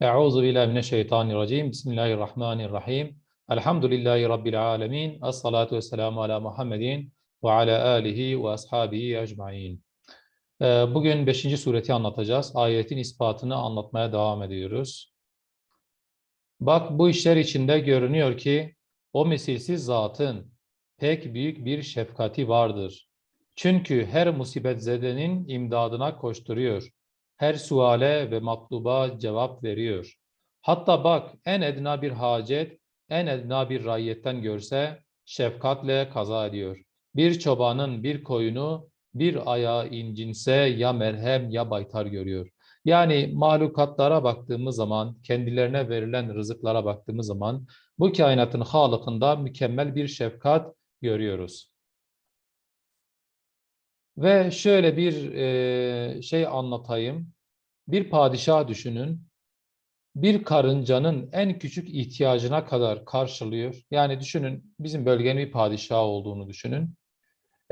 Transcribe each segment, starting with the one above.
Euzu billahi mineşşeytanirracim. Bismillahirrahmanirrahim. Elhamdülillahi rabbil alamin. Essalatu vesselamu ala Muhammedin ve ala alihi ve ashabihi ecmaîn. Ee, Bugün 5. sureti anlatacağız. Ayetin ispatını anlatmaya devam ediyoruz. Bak bu işler içinde görünüyor ki o misilsiz zatın pek büyük bir şefkati vardır. Çünkü her musibetzedenin imdadına koşturuyor. Her suale ve matluba cevap veriyor. Hatta bak en edna bir hacet, en edna bir raiyetten görse şefkatle kaza ediyor. Bir çobanın bir koyunu bir ayağı incinse ya merhem ya baytar görüyor. Yani mahlukatlara baktığımız zaman, kendilerine verilen rızıklara baktığımız zaman bu kainatın halıkında mükemmel bir şefkat görüyoruz. Ve şöyle bir e, şey anlatayım. Bir padişah düşünün. Bir karıncanın en küçük ihtiyacına kadar karşılıyor. Yani düşünün bizim bölgenin bir padişahı olduğunu düşünün.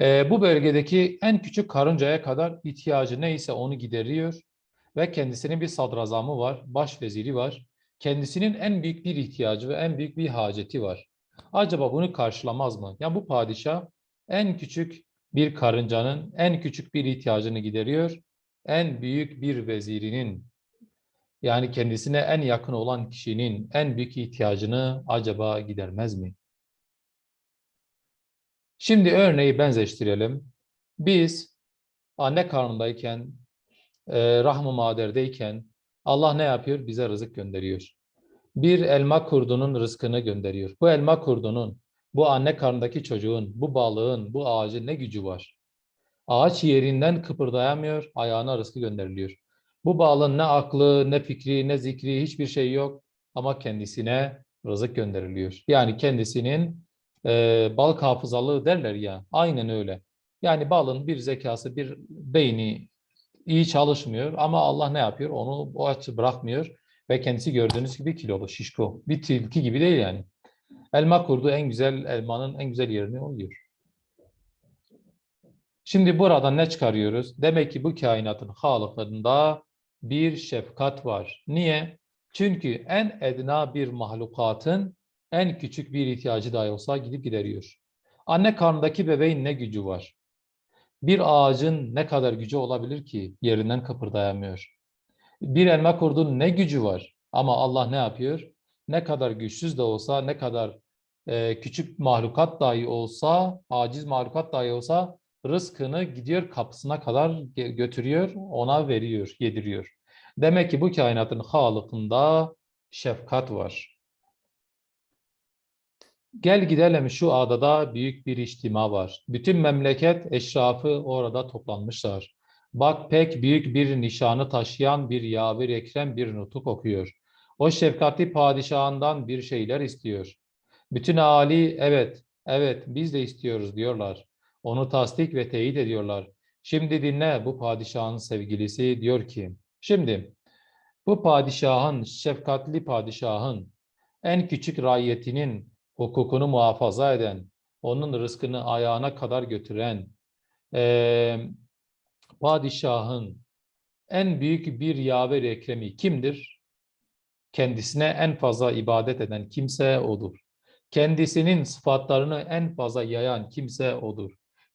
E, bu bölgedeki en küçük karıncaya kadar ihtiyacı neyse onu gideriyor. Ve kendisinin bir sadrazamı var, başveziri var. Kendisinin en büyük bir ihtiyacı ve en büyük bir haceti var. Acaba bunu karşılamaz mı? Yani bu padişah en küçük bir karıncanın en küçük bir ihtiyacını gideriyor. En büyük bir vezirinin yani kendisine en yakın olan kişinin en büyük ihtiyacını acaba gidermez mi? Şimdi örneği benzeştirelim. Biz anne karnındayken, e, rahm-ı maderdeyken Allah ne yapıyor? Bize rızık gönderiyor. Bir elma kurdunun rızkını gönderiyor. Bu elma kurdunun bu anne karnındaki çocuğun, bu balığın, bu ağacın ne gücü var? Ağaç yerinden kıpırdayamıyor, ayağına rızkı gönderiliyor. Bu balığın ne aklı, ne fikri, ne zikri hiçbir şey yok ama kendisine rızık gönderiliyor. Yani kendisinin e, balık hafızalığı derler ya, aynen öyle. Yani balın bir zekası, bir beyni iyi çalışmıyor ama Allah ne yapıyor? Onu o açı bırakmıyor ve kendisi gördüğünüz gibi kilolu, şişko. Bir tilki gibi değil yani. Elma kurdu en güzel elmanın en güzel yerini oluyor. Şimdi buradan ne çıkarıyoruz? Demek ki bu kainatın halıklarında bir şefkat var. Niye? Çünkü en edna bir mahlukatın en küçük bir ihtiyacı dahi olsa gidip gideriyor. Anne karnındaki bebeğin ne gücü var? Bir ağacın ne kadar gücü olabilir ki yerinden kıpırdayamıyor? Bir elma kurdun ne gücü var? Ama Allah ne yapıyor? Ne kadar güçsüz de olsa, ne kadar e, küçük mahlukat dahi olsa, aciz mahlukat dahi olsa rızkını gidiyor kapısına kadar götürüyor, ona veriyor, yediriyor. Demek ki bu kainatın halıkında şefkat var. Gel gidelim şu adada büyük bir içtima var. Bütün memleket eşrafı orada toplanmışlar. Bak pek büyük bir nişanı taşıyan bir yaver ekrem bir nutuk okuyor. O şefkatli padişahından bir şeyler istiyor. Bütün Ali evet, evet biz de istiyoruz diyorlar. Onu tasdik ve teyit ediyorlar. Şimdi dinle bu padişahın sevgilisi diyor ki, şimdi bu padişahın, şefkatli padişahın en küçük raiyetinin hukukunu muhafaza eden, onun rızkını ayağına kadar götüren, e, padişahın en büyük bir yaver ekremi kimdir? Kendisine en fazla ibadet eden kimse odur. Kendisinin sıfatlarını en fazla yayan kimse odur.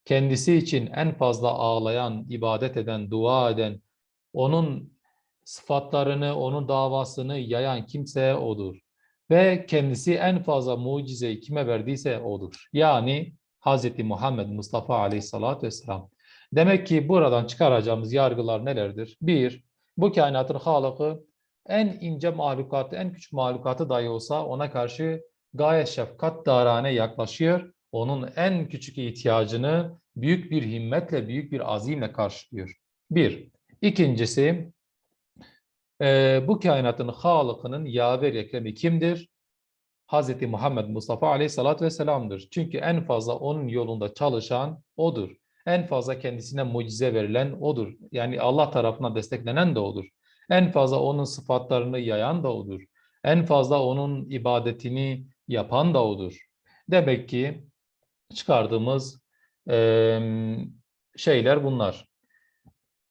Kendisi için en fazla ağlayan, ibadet eden, dua eden, onun sıfatlarını, onun davasını yayan kimse odur. Ve kendisi en fazla mucizeyi kime verdiyse odur. Yani Hz. Muhammed Mustafa Aleyhisselatü Vesselam. Demek ki buradan çıkaracağımız yargılar nelerdir? Bir, bu kainatın halıkı en ince mahlukatı, en küçük mahlukatı dahi olsa ona karşı gayet şefkat darane yaklaşıyor. Onun en küçük ihtiyacını büyük bir himmetle, büyük bir azimle karşılıyor. Bir. İkincisi, e, bu kainatın halıkının yaver ekremi kimdir? Hz. Muhammed Mustafa aleyhissalatü vesselam'dır. Çünkü en fazla onun yolunda çalışan odur. En fazla kendisine mucize verilen odur. Yani Allah tarafından desteklenen de odur. En fazla onun sıfatlarını yayan da odur. En fazla onun ibadetini yapan da odur. Demek ki çıkardığımız e, şeyler bunlar.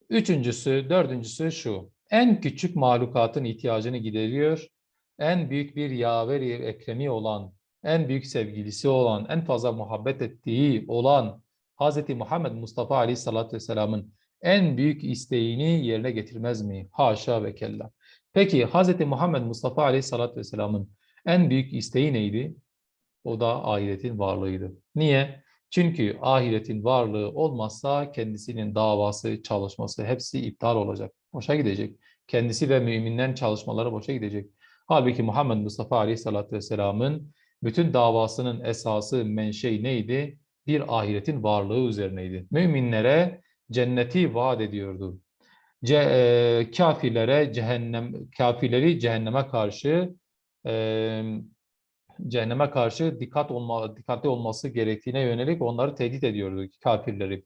Üçüncüsü, dördüncüsü şu. en küçük mahlukatın ihtiyacını gideriyor. En büyük bir yaver ekremi olan, en büyük sevgilisi olan, en fazla muhabbet ettiği olan Hz. Muhammed Mustafa Aleyhisselatü Vesselam'ın en büyük isteğini yerine getirmez mi? Haşa ve kella. Peki Hz. Muhammed Mustafa Aleyhisselatü Vesselam'ın en büyük isteği neydi? O da ahiretin varlığıydı. Niye? Çünkü ahiretin varlığı olmazsa kendisinin davası, çalışması hepsi iptal olacak. Boşa gidecek. Kendisi ve müminlerin çalışmaları boşa gidecek. Halbuki Muhammed Mustafa Aleyhisselatü Vesselam'ın bütün davasının esası, menşei neydi? Bir ahiretin varlığı üzerineydi. Müminlere cenneti vaat ediyordu. Ce, e, kafirlere cehennem kafirleri cehenneme karşı e, cehenneme karşı dikkat olma, dikkatli olması gerektiğine yönelik onları tehdit ediyordu kafirleri.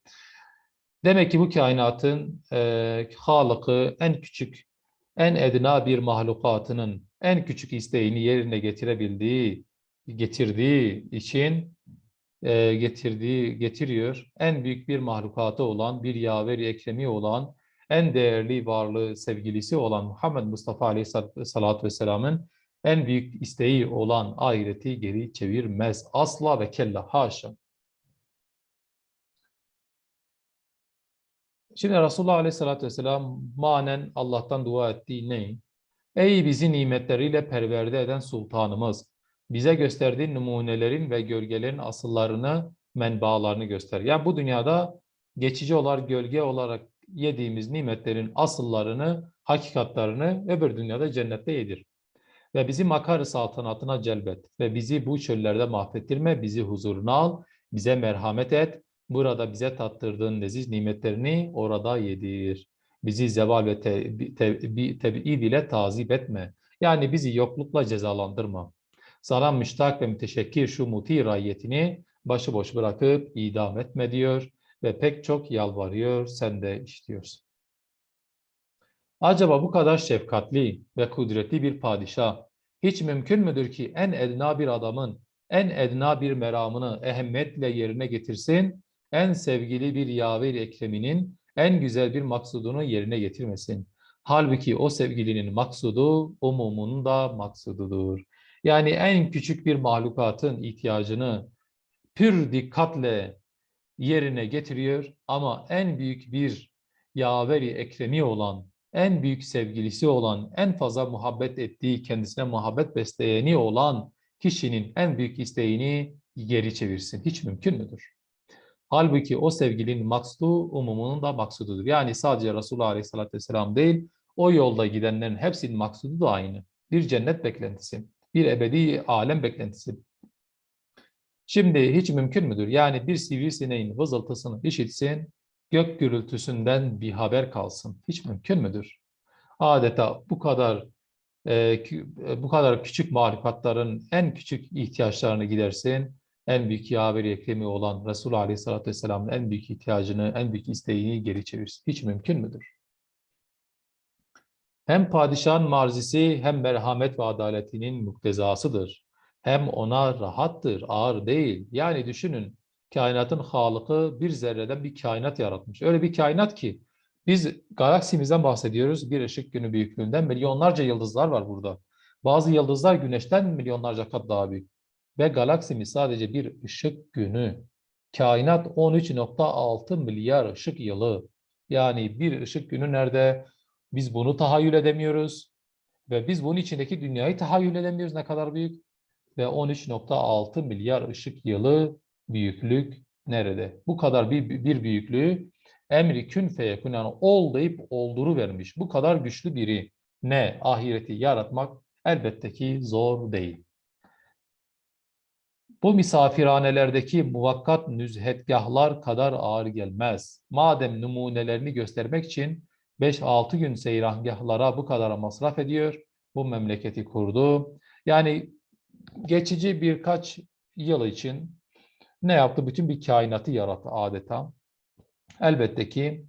Demek ki bu kainatın e, halıkı en küçük, en edna bir mahlukatının en küçük isteğini yerine getirebildiği, getirdiği için e, getirdiği, getiriyor. En büyük bir mahlukatı olan, bir yaveri ekremi olan, en değerli varlığı, sevgilisi olan Muhammed Mustafa Aleyhisselatü Vesselam'ın en büyük isteği olan ahireti geri çevirmez. Asla ve kella haşa. Şimdi Resulullah Aleyhisselatü Vesselam manen Allah'tan dua ettiği ne? Ey bizi nimetleriyle perverde eden sultanımız, bize gösterdiğin numunelerin ve gölgelerin asıllarını, menbaalarını göster. Yani bu dünyada geçici olarak gölge olarak yediğimiz nimetlerin asıllarını, hakikatlarını öbür dünyada cennette yedir. Ve bizi makar saltanatına celbet ve bizi bu çöllerde mahvettirme, bizi huzuruna al, bize merhamet et, burada bize tattırdığın leziz nimetlerini orada yedir. Bizi zeval ve tebi te, te, ile tazip etme. Yani bizi yoklukla cezalandırma. Sana müştak ve müteşekkir şu muti rayyetini başıboş bırakıp idam etme diyor ve pek çok yalvarıyor, sen de işliyorsun. Acaba bu kadar şefkatli ve kudretli bir padişah hiç mümkün müdür ki en edna bir adamın en edna bir meramını ehemmetle yerine getirsin, en sevgili bir yaver ekreminin en güzel bir maksudunu yerine getirmesin. Halbuki o sevgilinin maksudu umumunun da maksududur. Yani en küçük bir mahlukatın ihtiyacını pür dikkatle yerine getiriyor ama en büyük bir yaveri ekremi olan, en büyük sevgilisi olan, en fazla muhabbet ettiği, kendisine muhabbet besleyeni olan kişinin en büyük isteğini geri çevirsin. Hiç mümkün müdür? Halbuki o sevgilinin maksudu umumunun da maksududur. Yani sadece Resulullah Aleyhisselatü Vesselam değil, o yolda gidenlerin hepsinin maksudu da aynı. Bir cennet beklentisi, bir ebedi alem beklentisi. Şimdi hiç mümkün müdür? Yani bir sivrisineğin vızıltısını işitsin, gök gürültüsünden bir haber kalsın. Hiç mümkün müdür? Adeta bu kadar e, bu kadar küçük mahlukatların en küçük ihtiyaçlarını gidersin. En büyük yaveri ekremi olan Resulullah Aleyhisselatü Vesselam'ın en büyük ihtiyacını, en büyük isteğini geri çevirsin. Hiç mümkün müdür? Hem padişahın marzisi hem merhamet ve adaletinin muktezasıdır. Hem ona rahattır, ağır değil. Yani düşünün kainatın halıkı bir zerreden bir kainat yaratmış. Öyle bir kainat ki biz galaksimizden bahsediyoruz bir ışık günü büyüklüğünden milyonlarca yıldızlar var burada. Bazı yıldızlar güneşten milyonlarca kat daha büyük. Ve galaksimiz sadece bir ışık günü. Kainat 13.6 milyar ışık yılı. Yani bir ışık günü nerede? Biz bunu tahayyül edemiyoruz. Ve biz bunun içindeki dünyayı tahayyül edemiyoruz ne kadar büyük. Ve 13.6 milyar ışık yılı büyüklük nerede? Bu kadar bir, bir büyüklüğü emri kün feyekun yani ol deyip olduru vermiş. Bu kadar güçlü biri ne ahireti yaratmak elbette ki zor değil. Bu misafirhanelerdeki muvakkat nüzhetgahlar kadar ağır gelmez. Madem numunelerini göstermek için 5-6 gün seyrangahlara bu kadar masraf ediyor, bu memleketi kurdu. Yani geçici birkaç yıl için ne yaptı? Bütün bir kainatı yarattı adeta. Elbette ki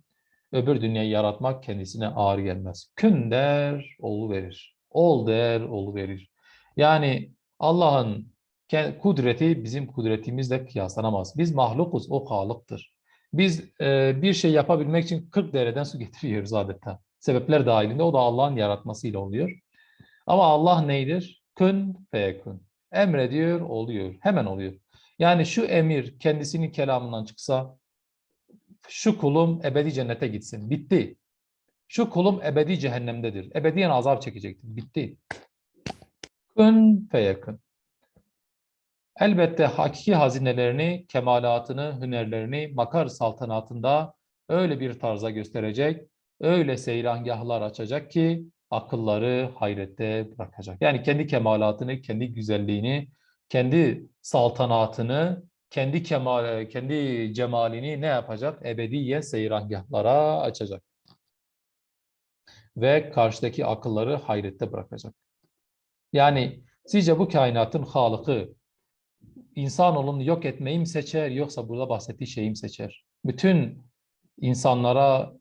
öbür dünyayı yaratmak kendisine ağır gelmez. Kün der, olu verir. Ol der, olu verir. Yani Allah'ın kudreti bizim kudretimizle kıyaslanamaz. Biz mahlukuz, o halıktır. Biz e, bir şey yapabilmek için 40 dereden su getiriyoruz adeta. sebepler dahilinde o da Allah'ın yaratmasıyla oluyor. Ama Allah neydir? Kün feyekün. Emrediyor, oluyor. Hemen oluyor. Yani şu emir kendisinin kelamından çıksa şu kulum ebedi cennete gitsin. Bitti. Şu kulum ebedi cehennemdedir. Ebediyen azap çekecektir. Bitti. Kün feyekün. Elbette hakiki hazinelerini, kemalatını, hünerlerini makar saltanatında öyle bir tarza gösterecek, öyle seyrangahlar açacak ki akılları hayrette bırakacak. Yani kendi kemalatını, kendi güzelliğini, kendi saltanatını, kendi kemal, kendi cemalini ne yapacak? Ebediye seyrangahlara açacak. Ve karşıdaki akılları hayrette bırakacak. Yani sizce bu kainatın halıkı insanoğlunu yok etmeyi mi seçer yoksa burada bahsettiği şeyi mi seçer? Bütün insanlara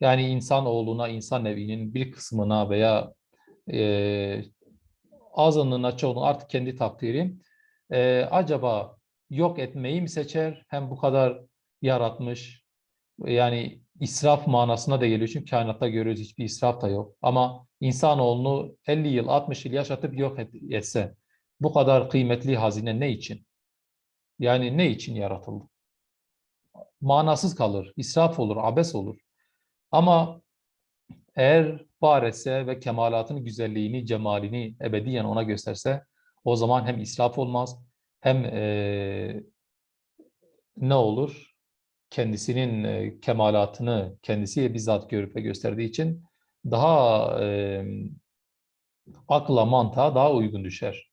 yani insanoğluna, insan evinin bir kısmına veya e, azınlığına, çoğunluğuna artık kendi takdirim e, acaba yok etmeyi mi seçer? Hem bu kadar yaratmış yani israf manasına da geliyor çünkü kainatta görüyoruz hiçbir israf da yok. Ama insanoğlunu 50 yıl, 60 yıl yaşatıp yok et, etse bu kadar kıymetli hazine ne için? Yani ne için yaratıldı? Manasız kalır, israf olur, abes olur. Ama eğer var etse ve kemalatını, güzelliğini, cemalini ebediyen ona gösterse o zaman hem israf olmaz hem eee, ne olur? Kendisinin e, kemalatını kendisi bizzat görüp ve gösterdiği için daha eee akla, mantığa daha uygun düşer.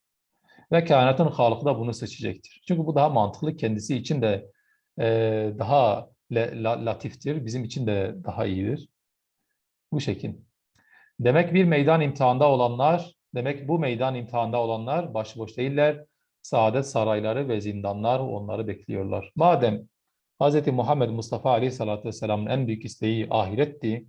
Ve kainatın halıkı da bunu seçecektir. Çünkü bu daha mantıklı, kendisi için de eee, daha le- la- latiftir, bizim için de daha iyidir. Bu şekil. Demek bir meydan imtihanda olanlar, demek bu meydan imtihanda olanlar başıboş değiller. Saadet sarayları ve zindanlar onları bekliyorlar. Madem Hz. Muhammed Mustafa Aleyhisselatü Vesselam'ın en büyük isteği ahiretti,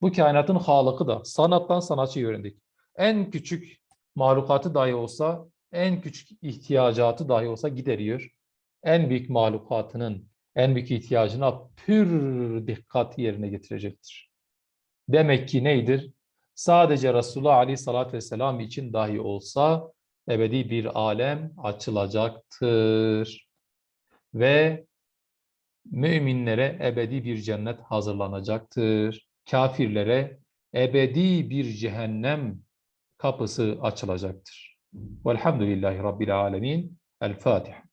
bu kainatın halıkı da sanattan sanatçı öğrendik. En küçük mahlukatı dahi olsa, en küçük ihtiyacatı dahi olsa gideriyor. En büyük mahlukatının en büyük ihtiyacına pür dikkat yerine getirecektir. Demek ki neydir? Sadece Resulullah Aleyhisselatü Vesselam için dahi olsa ebedi bir alem açılacaktır. Ve müminlere ebedi bir cennet hazırlanacaktır. Kafirlere ebedi bir cehennem kapısı açılacaktır. Velhamdülillahi Rabbil Alemin. El Fatiha.